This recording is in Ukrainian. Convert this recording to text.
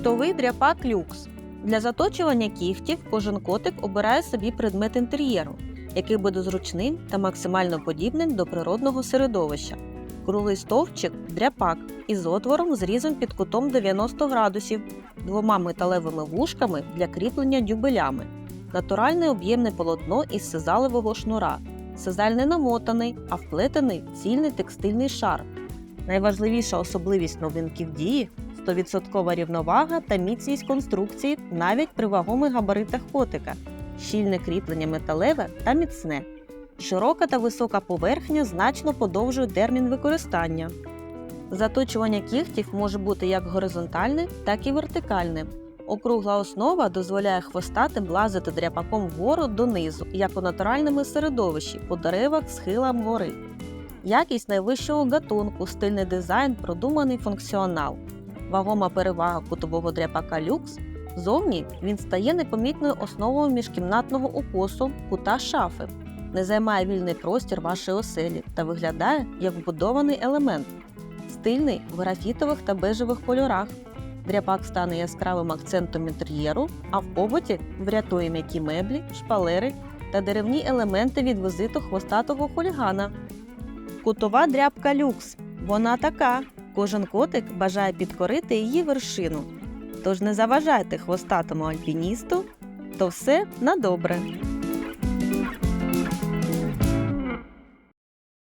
Кутовий дряпак люкс. Для заточування кігтів кожен котик обирає собі предмет інтер'єру, який буде зручним та максимально подібним до природного середовища. Круглий стовпчик дряпак із отвором зрізом під кутом 90 градусів, двома металевими вушками для кріплення дюбелями, натуральне об'ємне полотно із сизалевого шнура, сизаль не намотаний, а вплетений цільний текстильний шар. Найважливіша особливість новинків дії 100% рівновага та міцність конструкції навіть при вагомих габаритах котика, щільне кріплення металеве та міцне. Широка та висока поверхня значно подовжує термін використання. Заточування кігтів може бути як горизонтальне, так і вертикальне. Округла основа дозволяє хвостатим лазити дряпаком вгору донизу, як у натуральному середовищі по деревах схилам гори. Якість найвищого гатунку, стильний дизайн, продуманий функціонал. Вагома перевага кутового дряпака люкс. Зовні він стає непомітною основою міжкімнатного укосу кута шафи, не займає вільний простір вашої оселі та виглядає як вбудований елемент. Стильний в графітових та бежевих кольорах. Дряпак стане яскравим акцентом інтер'єру, а в побуті врятує м'які меблі, шпалери та деревні елементи від визиту хвостатого хулігана. Кутова дряпка люкс. Вона така. Кожен котик бажає підкорити її вершину. Тож не заважайте хвостатому альпіністу, то все на добре.